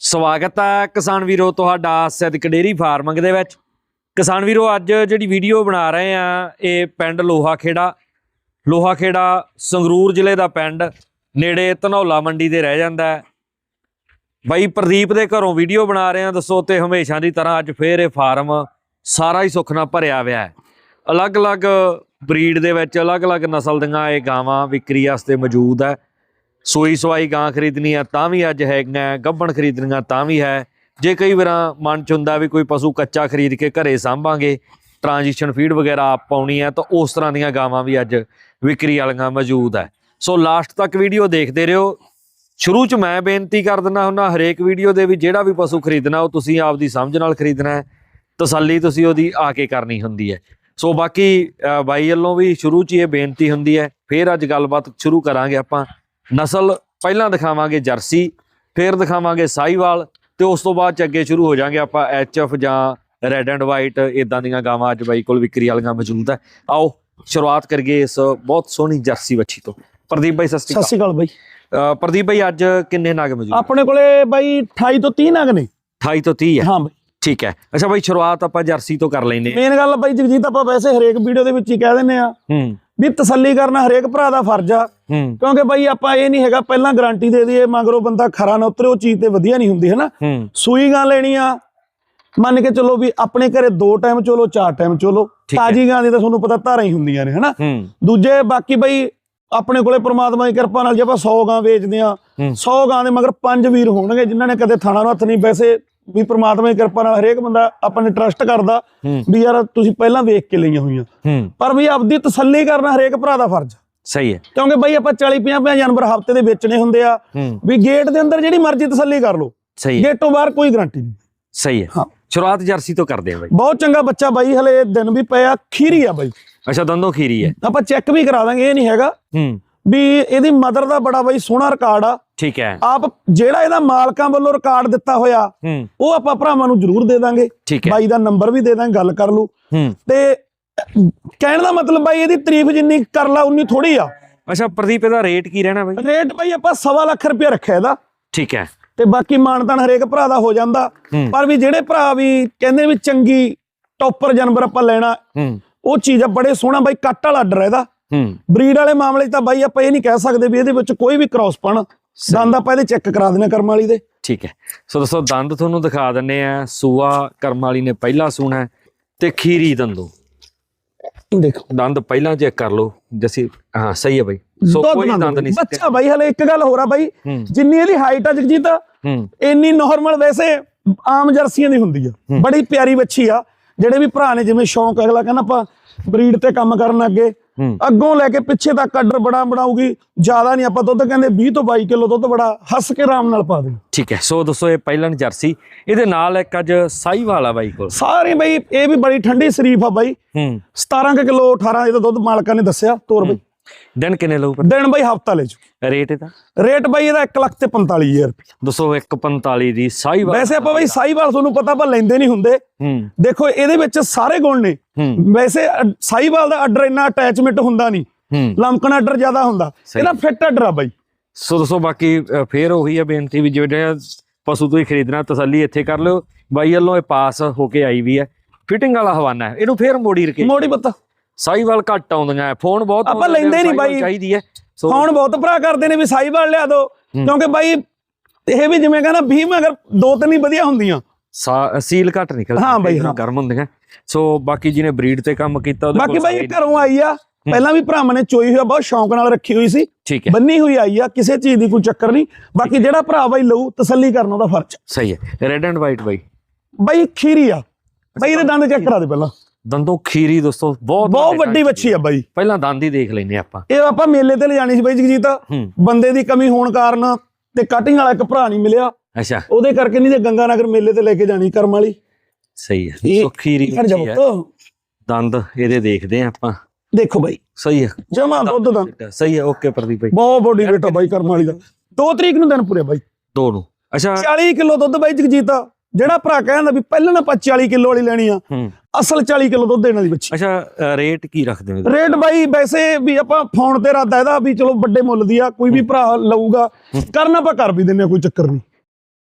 ਸਵਾਗਤ ਹੈ ਕਿਸਾਨ ਵੀਰੋ, ਤੁਹਾਡਾ ਸਿੱਧਕ ਡੇਰੀ ਫਾਰਮਿੰਗ ਦੇ ਵਿੱਚ। ਕਿਸਾਨ ਵੀਰੋ, ਅੱਜ ਜਿਹੜੀ ਵੀਡੀਓ ਬਣਾ ਰਹੇ ਆ, ਇਹ ਪਿੰਡ ਲੋਹਾ ਖੇੜਾ ਲੋਹਾ ਖੇੜਾ ਸੰਗਰੂਰ ਜ਼ਿਲ੍ਹੇ ਦਾ ਪਿੰਡ, ਨੇੜੇ ਧਨੌਲਾ ਮੰਡੀ ਦੇ ਰਹਿ ਜਾਂਦਾ ਹੈ। ਬਾਈ ਪ੍ਰਦੀਪ ਦੇ ਘਰੋਂ ਵੀਡੀਓ ਬਣਾ ਰਹੇ ਆ, ਦੱਸੋ ਤੇ ਹਮੇਸ਼ਾ ਦੀ ਤਰ੍ਹਾਂ ਅੱਜ ਫੇਰ ਇਹ ਫਾਰਮ ਸਾਰਾ ਹੀ ਸੁੱਖ ਨਾਲ ਭਰਿਆ ਹੋਇਆ ਹੈ। ਅਲੱਗ-ਅਲੱਗ ਬਰੀਡ ਦੇ ਵਿੱਚ ਅਲੱਗ-ਅਲੱਗ ਨਸਲ ਦੀਆਂ ਇਹ ਗਾਵਾਂ ਵਿਕਰੀ ਵਾਸਤੇ ਮੌਜੂਦ ਹੈ। ਸੂਈ ਸਵਾਈ ਗਾਂ ਖਰੀਦਣੀ ਆ, ਤਾਂ ਵੀ ਅੱਜ ਹੈਗੀਆਂ ਗੱਭਣ ਖਰੀਦਣੀਆਂ ਤਾਂ ਵੀ ਹੈ। ਜੇ ਕਈ ਵਾਰਾਂ ਮਨ ਚ ਹੁੰਦਾ ਵੀ ਕੋਈ ਪਸ਼ੂ ਕੱਚਾ ਖਰੀਦ ਕੇ ਘਰੇ ਸਾਂਭਾਂਗੇ ਟ੍ਰਾਂਜੀਸ਼ਨ ਫੀਡ ਵਗੈਰਾ ਆਪ ਪਾਉਣੀ ਹੈ ਤਾਂ ਉਸ ਤਰ੍ਹਾਂ ਦੀਆਂ ਗਾਵਾਂ ਵੀ ਅੱਜ ਵਿਕਰੀ ਵਾਲੀਆਂ ਮੌਜੂਦ ਹੈ ਸੋ ਲਾਸਟ ਤੱਕ ਵੀਡੀਓ ਦੇਖਦੇ ਰਹੋ। ਸ਼ੁਰੂ ਚ ਮੈਂ ਬੇਨਤੀ ਕਰ ਦਿੰਦਾ ਹੁੰਦਾ, ਹਰੇਕ ਵੀਡੀਓ ਦੇ ਵੀ ਜਿਹੜਾ ਵੀ ਪਸ਼ੂ ਖਰੀਦਣਾ, ਉਹ ਤੁਸੀਂ ਆਪਦੀ ਸਮਝ ਨਾਲ ਖਰੀਦਣਾ ਹੈ। ਤਸੱਲੀ ਤੁਸੀਂ ਉਹਦੀ ਆ ਕੇ ਕਰਨੀ ਹੁੰਦੀ ਹੈ। ਸੋ ਬਾਕੀ ਬਾਈ ਵੱਲੋਂ ਵੀ ਸ਼ੁਰੂ ਚ ਹੀ ਇਹ ਬੇਨਤੀ ਹੁੰਦੀ ਹੈ, ਫਿਰ ਅੱਜ ਗੱਲਬਾਤ ਸ਼ੁਰੂ ਕਰਾਂਗੇ ਆਪਾਂ। ਨਸਲ ਪਹਿਲਾਂ ਦਿਖਾਵਾਂਗੇ ਜਰਸੀ ਫਿਰ ਦਿਖਾਵਾਂਗੇ ਸਾਈਵਾਲ ਤੇ ਉਸ ਤੋਂ ਬਾਅਦ ਚ ਅੱਗੇ ਸ਼ੁਰੂ ਹੋ ਜਾਾਂਗੇ ਆਪਾਂ ਐਚਐਫ ਜਾਂ ਰੈੱਡ ਐਂਡ ਵਾਈਟ ਇਦਾਂ ਦੀਆਂ ਗਾਵਾਂ ਅੱਜ ਬਾਈ ਕੋਲ ਵਿਕਰੀ ਵਾਲੀਆਂ ਮੌਜੂਦ ਹੈ। ਆਓ ਸ਼ੁਰੂਆਤ ਕਰੀਏ ਇਸ ਬਹੁਤ ਸੋਹਣੀ ਜਰਸੀ ਵੱਛੀ ਤੋਂ। ਪ੍ਰਦੀਪ ਬਾਈ ਸਤਿ ਸ਼੍ਰੀ ਅਕਾਲ। ਬਾਈ। ਪ੍ਰਦੀਪ ਬਾਈ ਅੱਜ ਕਿੰਨੇ ਨਗ ਮੌਜੂਦ ਆਪਣੇ ਕੋਲੇ ਬਾਈ 28 ਤੋਂ 30 ਨਗ ਨੇ। 28 ਤੋਂ 30 ਹੈ? ਹਾਂ ਬਾਈ। ਠੀਕ ਹੈ। ਅੱਛਾ ਬਾਈ ਸ਼ੁਰੂਆਤ ਆਪਾਂ ਜਰਸੀ ਤੋਂ ਕਰ ਲੈਨੇ ਮੇਨ ਗੱਲ ਬਾਈ ਜਗਜੀਤ ਆਪਾਂ ਵੈਸੇ ਹਰੇਕ ਵੀਡੀਓ ਦੇ ਵਿੱਚ ਹੀ ਕਹਿ ਦਿੰਨੇ ਆ ਹੂੰ। ਵੀ ਤਸੱਲੀ ਕਰਨਾ ਹਰੇਕ ਭਰਾ ਦਾ ਫਰਜ਼ ਆ। ਕਿਉਂਕਿ ਬਾਈ ਆਪਾਂ ਇਹ ਨਹੀਂ ਹੈਗਾ ਪਹਿਲਾਂ ਗਾਰੰਟੀ ਦੇ ਦਈਏ ਮਗਰੋਂ ਬੰਦਾ ਖਰਾ ਨਾ ਉਤਰੇ ਉਹ ਚੀਜ਼ ਤੇ ਵਧੀਆ ਨਹੀਂ ਹੁੰਦੀ ਹੈਨਾ? ਸੂਈ ਗਾਂ ਲੈਣੀ ਆ। ਮੰਨ ਕੇ ਚੱਲੋ ਵੀ ਆਪਣੇ ਘਰੇ ਦੋ ਟਾਈਮ ਚਲੋ ਚਾਰ ਟਾਈਮ ਚਲੋ। ਤਾਜੀ ਗਾਂ ਦੀ ਤਾਂ ਤੁਹਾਨੂੰ ਪਤਾ ਧਾਰਾਂ ਹੀ ਹੁੰਦੀਆਂ ਨੇ ਹੈਨਾ? ਦੂਜੇ ਬਾਕੀ ਬਈ ਆਪਣੇ ਕੋਲੇ ਪ੍ਰਮਾਤਮਾ ਦੀ ਕਿਰਪਾ ਨਾਲ ਜੇ ਆਪਾਂ 100 ਗਾਂ ਵੇਚਦੇ ਆ ਹੂੰ। 100 ਗਾਂ ਦੇ ਮਗਰ ਪੰਜ ਵੀਰ ਹੋਣਗੇ ਜਿਨ੍ਹਾਂ ਨੇ ਕਦੇ ਥਾਣਾ ਨੂੰ ਹੱਥ ਨਹੀਂ ਵੈਸੇ ਵੀ ਪ੍ਰਮਾਤਮਾ ਦੀ ਕਿਰਪਾ ਨਾਲ ਹਰੇਕ ਬੰਦਾ ਆਪਾਂ ਨੇ ਟਰਸਟ ਕਰਦਾ ਵੀ ਯਾਰ ਤੁਸੀਂ ਪਹਿਲਾਂ ਵੇਖ ਕੇ ਲਈਆਂ ਹੋਈਆਂ। ਪਰ ਵੀ ਆਪਦੀ ਤਸੱਲੀ ਕਰਨਾ ਹਰੇਕ ਭਰਾ ਦਾ ਫਰਜ਼। ਸਹੀ ਹੈ। ਕਿਉਂਕਿ ਬਈ ਆਪਾਂ 40 50 50 ਜਾਨਵਰ ਹਫ਼ਤੇ ਦੇ ਵੇਚਣੇ ਹੁੰਦੇ ਆ। ਵੀ ਗੇਟ ਦੇ ਅੰਦਰ ਜਿਹੜੀ ਮਰਜ਼ੀ ਤਸੱਲੀ ਕਰ ਲਓ। ਸਹੀ ਹੈ। ਗੇਟੋਂ ਬਾਹਰ ਕੋਈ ਗਾਰੰਟੀ ਨਹੀਂ। ਸਹੀ ਹੈ। ਹਾਂ। ਸ਼ੁਰੂਆਤ ਜਰਸੀ ਤੋਂ ਕਰਦੇ ਆ ਬਾਈ। ਬਹੁਤ ਚੰਗਾ ਬੱਚਾ ਬਾਈ ਹਲੇ ਦਿਨ ਵੀ ਪਿਆ ਖੀਰੀ ਆ ਬਾਈ। ਅੱਛਾ ਦੰਦੋਂ ਖੀਰੀ ਹੈ। ਆਪਾਂ ਚੈੱਕ ਵੀ ਕਰਾ ਦਾਂਗੇ ਇਹ ਨਹੀਂ ਹੈਗਾ। ਹੂੰ। ਵੀ ਇਹਦੀ ਮਦਰ ਦਾ ਬੜਾ ਬਾਈ ਸੋਹਣਾ ਰਿਕਾਰਡ ਆ। ਠੀਕ ਹੈ। ਆਪ ਜਿਹੜਾ ਇਹਦਾ ਮਾਲਕਾਂ ਵੱਲੋਂ ਰਿਕਾਰਡ ਦਿੱਤਾ ਹੋਇਆ ਉਹ ਆਪਾਂ ਭਰਾਵਾਂ ਨੂੰ ਜ਼ਰੂਰ ਦੇ ਦਾਂਗੇ। ਬਾਈ ਦਾ ਨੰਬਰ ਵੀ ਦੇ ਦਾਂਗੇ ਗੱਲ ਕਰ ਲੂ ਹੂੰ। ਤੇ ਕਹਿਣ ਦਾ ਮਤਲਬ ਬਾਈ ਇਹਦੀ ਤਾਰੀਫ ਜਿੰਨੀ ਕਰ ਲਾ ਉਨੀ ਥੋੜੀ ਆ। ਅੱਛਾ ਪ੍ਰਦੀਪ ਇਹਦਾ ਰੇਟ ਕੀ ਰਹਿਣਾ ਬਾਈ? ਰੇਟ ਬਾਈ ਆਪਾਂ ਸਵਾ ਲੱਖ ਰੁਪਏ ਰੱਖਿਆ ਇਹਦਾ। ਠੀਕ ਹੈ। ਤੇ ਬਾਕੀ ਮਾਨਤਾਨ ਹਰੇਕ ਭਰਾ ਦਾ ਹੋ ਜਾਂਦਾ। ਪਰ ਵੀ ਜਿਹੜੇ ਭਰਾ ਵੀ ਕਹਿੰਦੇ ਵੀ ਚੰਗੀ ਟੌਪਰ ਜਾਨਵਰ ਆਪਾਂ ਲੈਣਾ ਉਹ ਚੀਜ਼ ਆ ਬੜੇ ਸੋਹਣਾ ਬਾਈ ਕੱਟ ਵਾਲਾ ਆਰਡਰ ਇਹਦਾ। ਬਰੀਡ ਵਾਲੇ ਮਾਮਲੇ 'ਚ ਤਾਂ ਬਾਈ ਆਪਾਂ ਇਹ ਨਹੀਂ ਕਹਿ ਸਕਦੇ ਵੀ ਇਹਦੇ ਵਿੱਚ ਕੋਈ ਵੀ ਕ੍ਰਾਸ ਪਣ। ਦੰਦ ਆਪਾਂ ਇਹਦੇ ਚੈੱਕ ਕਰਾ ਦੇਣੇ ਕਰਮ ਵਾਲੀ ਦੇ। ਠੀਕ ਹੈ। ਸੋ ਦੋਸਤੋ ਦੰਦ ਤੁਹਾਨੂੰ ਦਿਖਾ ਦਿੰਨੇ ਆ ਸੂਆ ਕਰਮ ਵਾਲੀ ਨੇ ਪਹਿਲਾ ਸੂਣਾ ਤੇ ਖੀਰੀ ਦੰਦੋ। ਦੇਖੋ। ਦੰਦ ਪਹਿਲਾਂ ਚੈੱਕ ਕਰ ਲਓ ਜਸੀ ਹਾਂ ਸਹੀ ਹੈ ਬਾਈ। ਸੋ ਕੋਈ ਦੰਦ ਨਹੀਂ। ਬੱਚਾ ਬਾਈ ਹਲੇ ਇੱਕ ਗੱਲ ਹੋਰ ਆ ਬਾਈ। ਜਿੰਨੀ ਇਹਦੀ ਹਾਈਟ ਆ ਜਗਜੀਤ ਇੰਨੀ ਨਾਰਮਲ ਵੈਸੇ ਆਮ ਜਰਸੀਆਂ ਦੀ ਹੁੰਦੀ ਆ। ਬੜੀ ਪਿਆਰੀ ਬੱਚੀ ਆ। ਜਿਹੜੇ ਵੀ ਭਰਾ ਨੇ ਜਿਵੇਂ ਸ਼ੌਂਕ ਅਗਲਾ ਕਹਿੰਦਾ ਆਪਾਂ ਬਰੀਡ ਤੇ ਕੰਮ ਕਰਨ ਅੱਗੇ। ਅੱਗੋਂ ਲੈ ਕੇ ਪਿੱਛੇ ਤੱਕ ਆਰਡਰ ਬੜਾ ਬਣਾਉਗੀ ਜ਼ਿਆਦਾ ਨਹੀਂ ਆਪਾਂ ਦੁੱਧ ਕਹਿੰਦੇ 20 ਤੋਂ 22 ਕਿਲੋ ਦੁੱਧ ਬੜਾ ਹੱਸ ਕੇ ਆਰਾਮ ਨਾਲ ਪਾ ਦੇ ਠੀਕ ਹੈ ਸੋ ਦੋਸਤੋ ਇਹ ਪਹਿਲਾਂ ਜਰਸੀ ਇਹਦੇ ਨਾਲ ਇੱਕ ਅੱਜ ਸਾਈ ਵਾਲਾ ਬਾਈ ਕੋਲ। ਸਾਰੇ ਬਈ ਇਹ ਵੀ ਬੜੀ ਠੰਡੀ ਸ਼ਰੀਫ ਆ ਬਾਈ। ਹੂੰ। 17 ਕੁ ਕਿਲੋ 18 ਇਹਦਾ ਦੁੱਧ ਮਾਲਕਾਂ ਨੇ ਦੱਸਿਆ ਤੋਰ ਬਈ। ਦਿਨ ਕਿੰਨੇ ਲਊ ਦਿਨ ਬਈ ਹਫਤਾ ਲੈ ਜੂ ਰੇਟ ਇਹਦਾ? ਰੇਟ ਬਈ ਇਹਦਾ 1 ਲੱਖ ਤੇ 45000 ਰੁਪਏ ਦੋਸਤੋ 145 ਦੀ ਸਾਈ ਵਾਲਾ ਵੈਸੇ ਆਪਾਂ ਬਈ ਸਾਈਵਾਲ ਤੁਹਾਨੂੰ ਪਤਾ ਆਪਾਂ ਲੈਂਦੇ ਨਹੀਂ ਹੁੰਦੇ। ਹੂੰ। ਦੇਖੋ ਇਹਦੇ ਵਿੱਚ ਸਾਰੇ ਗੁਣ ਨੇ। ਹੂੰ। ਵੈਸੇ ਸਾਈਵਾਲ ਦਾ ਆਰਡਰ ਇੰਨਾ ਅਟੈਚਮੈਂਟ ਹੁੰਦਾ ਨਹੀਂ। ਹੂੰ। ਲੰਕਣ ਆਰਡਰ ਜ਼ਿਆਦਾ ਹੁੰਦਾ। ਇਹਦਾ ਫਿੱਟ ਆਰਡਰ ਆ ਬਾਈ। ਸੋ ਦੋਸਤੋ ਬਾਕੀ ਫੇਰ ਉਹੀ ਹੈ ਬੇਨਤੀ ਵੀ ਜਿਹੜਾ ਪਸ਼ੂ ਤੁਸੀਂ ਖਰੀਦਣਾ ਤਸੱਲੀ ਇੱਥੇ ਕਰ ਲਿਓ। ਬਾਈ ਵੱਲੋਂ ਇਹ ਪਾਸ ਹੋ ਕੇ ਆਈ ਵੀ ਹੈ। ਫਿਟਿੰਗ ਵਾਲਾ ਹਵਾਨਾ ਹੈ। ਇਹਨੂੰ ਫੇਰ ਮੋੜੀ ਰਕੇ ਮੋੜੀ ਪੱਤਾ। ਸਾਈਵਾਲ ਘੱਟ ਆਉਂਦੀਆਂ ਫੋਨ ਬਹੁਤ ਆਪਾਂ ਲੈਂਦੇ ਨਹੀਂ ਬਾਈ। ਚਾਹੀਦੀ ਹੈ ਹੁਣ ਬਹੁਤ ਭਰਾ ਕਰਦੇ ਨੇ ਵੀ ਸਾਈਵਾਲ ਲਿਆ ਹੂੰ। ਕਿਉਂਕਿ ਬਾਈ ਇਹ ਵੀ ਜਿਵੇਂ ਕਹਿੰਦਾ 20 ਮਗਰ ਦੋ ਤਿੰਨ ਹੀ ਵਧੀਆ ਹੁੰਦੀਆਂ। ਸੀਲ ਘੱਟ ਨਿਕਲਦੀ ਹਾਂ ਬਾਈ, ਹਾਂ। ਗਰਮ ਹੁੰਦੀਆਂ। ਸੋ ਬਾਕੀ ਜਿਹਨੇ ਬਰੀਡ ਤੇ ਕੰਮ ਕੀਤਾ ਉਹਦੇ ਬਾਕੀ ਬਾਈ ਘਰੋਂ ਆਈ ਆ। ਪਹਿਲਾਂ ਵੀ ਭਰਾਵਾਂ ਨੇ ਚੋਈ ਹੋਇਆ ਬਹੁਤ ਸ਼ੌਂਕ ਨਾਲ ਰੱਖੀ ਹੋਈ ਸੀ। ਠੀਕ ਹੈ। ਬੰਨੀ ਹੋਈ ਆਈ ਆ ਕਿਸੇ ਚੀਜ਼ ਦੀ ਕੋਈ ਚੱਕਰ ਨਹੀਂ। ਬਾਕੀ ਜਿਹੜਾ ਭਰਾ ਬਾਈ ਲਊ ਤਸੱਲੀ ਕਰਨਾ ਉਹਦਾ ਫਰਜ਼। ਸਹੀ ਹੈ। ਰੈੱਡ ਐਂਡ ਵਾਈਟ ਬਾਈ। ਬਾਈ ਖੀਰੀ ਆ। ਬਾਈ ਇਹਦੇ ਦੰਦ ਚੈੱਕ ਕਰਾ ਦੇ ਪਹਿਲਾਂ। ਦੰਦੋਂ ਖੀਰੀ ਦੋਸਤੋ ਬਹੁਤ ਬਹੁਤ ਵੱਡੇ ਵੱਛੀ ਆ ਬਾਈ। ਪਹਿਲਾਂ ਦੰਦ ਹੀ ਦੇਖ ਲੈਨੇ ਆਪਾਂ। ਇਹ ਆਪਾਂ ਮੇਲੇ ਤੇ ਲਿਜਾਣੀ ਸੀ ਬਾਈ ਜਗਜੀਤ। ਬੰਦੇ ਦੀ ਕਮੀ ਹੋਣ ਕਾਰਨ ਤੇ ਕਟਿੰਗ ਵਾਲਾ ਇੱਕ ਭਰਾ ਨਹੀਂ ਮਿਲਿਆ। ਅੱਛਾ। ਉਹਦੇ ਕਰਕੇ ਨਹੀਂ ਤੇ ਗੰਗਾ ਨਗਰ ਮੇਲੇ ਤੇ ਲੈ ਕੇ ਜਾਣੀ ਕਰਮ ਵਾਲੀ। ਸਹੀ ਹੈ ਸੋ ਖੀਰੀ ਦੰਦ ਇਹਦੇ ਦੇਖਦੇ ਆ ਆਪਾਂ। ਦੇਖੋ ਬਾਈ। ਸਹੀ ਹੈ ਜਮਾ ਦੁੱਧ ਦਾ। ਸਹੀ ਹੈ ਓਕੇ ਪ੍ਰਦੀਪ ਭਾਈ ਬਹੁਤ ਬੋਡੀ ਆ ਬਾਈ ਕਰਮ ਵਾਲੀ ਦਾ। 2 ਤਰੀਕ ਨੂੰ ਦਿਨ ਪੂਰੇ ਬਾਈ। ਦੋ ਨੂੰ। ਅੱਛਾ। 40 ਕਿਲੋ ਦੁੱਧ ਬਾਈ ਜਗਜੀਤ ਜਿਹੜਾ ਭਰਾ ਕਹਿੰਦਾ ਵੀ ਪਹਿਲਾਂ ਨਾ ਆਪਾਂ 40 ਕਿਲੋ ਵਾਲੀ ਲੈਣੀ ਆ। ਅਸਲ 40 ਕਿਲੋ ਦੁੱਧ ਦੇਣ ਵਾਲੀ ਬੱਚੀ। ਅੱਛਾ ਰੇਟ ਕੀ ਰੱਖਦੇ ਹੋ? ਰੇਟ ਬਾਈ ਵੈਸੇ ਵੀ ਆਪਾਂ ਫੋਨ ਤੇ ਇਰਾਦਾ ਇਹਦਾ ਵੀ ਚਲੋ ਵੱਡੇ ਮੁੱਲ ਦੀ ਆ ਕੋਈ ਵੀ ਭਰਾ ਲਊਗਾ ਕਰਨਾ ਆਪਾਂ ਕਰ ਵੀ ਦਿੰਨੇ ਆ ਕੋਈ ਚੱਕਰ ਨਹੀਂ।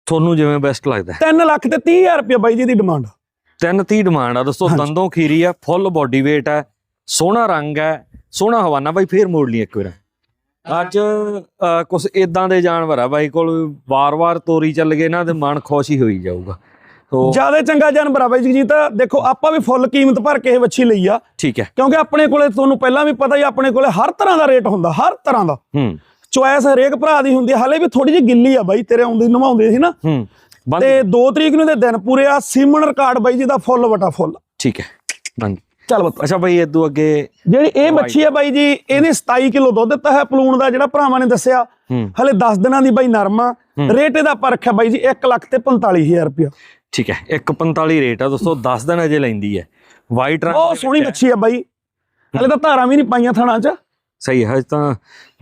ਤੁਹਾਨੂੰ ਜਿਵੇਂ ਬੈਸਟ ਲੱਗਦਾ। 3 ਲੱਖ ਤੇ 30000 ਰੁਪਏ ਬਾਈ ਜੀ ਦੀ ਡਿਮਾਂਡ ਤਿੰਨ ਤੀਹ ਡਿਮਾਂਡ ਆ ਦੋਸਤੋ। ਦੰਦੋਂ ਖੀਰੀ ਆ ਫੁੱਲ ਬਾਡੀ weight ਹੈ ਸੋਹਣਾ ਰੰਗ ਹੈ ਸੋਹਣਾ ਹਵਾਨਾ ਬਾਈ ਫੇਰ ਮੋੜ ਲਈ ਇੱਕ ਵਾਰ। ਅੱਜ ਕੁਝ ਇਦਾਂ ਦੇ ਜਾਨਵਰ ਆ ਬਾਈ ਕੋਲ ਵਾਰ-ਵਾਰ ਤੋਰੀ ਚੱਲ ਗਏ ਨਾ ਤੇ ਮਨ ਖੁਸ਼ ਹੀ ਹੋਈ ਜਾਊਗਾ। ਜ਼ਿਆਦਾ ਚੰਗਾ ਜਾਨਵਰ ਆ ਬਾਈ ਜਗਜੀਤ ਦੇਖੋ ਆਪਾਂ ਵੀ ਫੁੱਲ ਕੀਮਤ ਭਰ ਕੇ ਇਹ ਵੱਛੀ ਲਈ ਆ। ਠੀਕ ਹੈ। ਕਿਉਂਕਿ ਆਪਣੇ ਕੋਲੇ ਤੁਹਾਨੂੰ ਪਹਿਲਾਂ ਵੀ ਪਤਾ ਹੀ ਆਪਣੇ ਕੋਲੇ ਹਰ ਤਰ੍ਹਾਂ ਦਾ ਰੇਟ ਹੁੰਦਾ ਹਰ ਤਰ੍ਹਾਂ ਦਾ। ਹੂੰ। ਚੁਆਇਸ ਹਰੇਕ ਭਰਾ ਦੀ ਹੁੰਦੀ ਹੈ ਹਲੇ ਵੀ ਥੋੜੀ ਜਿਹੀ ਗਿੱਲੀ ਆ ਬਾਈ ਤੇਰੇ ਆਉਂਦੇ ਨਵਾਉਂਦੇ ਸੀ ਨਾ। ਹੂੰ। ਤੇ 2 ਤਰੀਕ ਨੂੰ ਦੇ ਦਿਨ ਪੂਰੇ ਆ ਸੀਮਨ ਰਿਕਾਰਡ ਬਾਈ ਜੀ ਦਾ ਫੁੱਲ ਵਟਾ ਫੁੱਲ। ਠੀਕ ਹੈ। ਬੰਦ। ਚੱਲ ਬਤਾ ਅੱਛਾ ਬਾਈ ਇਦੋਂ ਅੱਗੇ ਜਿਹੜੀ ਇਹ ਬੱਚੀ ਆ ਬਾਈ ਜੀ ਇਹਨੇ 27 ਕਿਲੋ ਦੁੱਧ ਦਿੱਤਾ ਹੈ ਪਲੂਣ ਦਾ ਜਿਹੜਾ ਭਰਾਵਾਂ ਨੇ ਦੱਸਿਆ। ਹਲੇ 10 ਦਿਨਾਂ ਦੀ ਬਾਈ ਨਰਮਾ। ਰੇਟ ਇਹਦਾ ਪਰਖ ਹੈ ਬਾਈ ਜੀ 1 ਲੱਖ ਤੇ 45000 ਰੁਪਇਆ। ਠੀਕ ਹੈ 145 ਰੇਟ ਆ ਦੋਸਤੋ 10 ਦਿਨ ਅਜੇ ਲੈਂਦੀ ਹੈ। ਵਾਈਟ ਰੰਗ ਬਹੁਤ ਸੋਹਣੀ। ਬੱਚੀ ਆ ਬਾਈ। ਹਲੇ ਤਾਂ ਧਾਰਾਂ ਵੀ ਨਹੀਂ ਪਾਈਆਂ ਥਣਾ 'ਚ। ਸਹੀ ਹੈ ਹਜੇ ਤਾਂ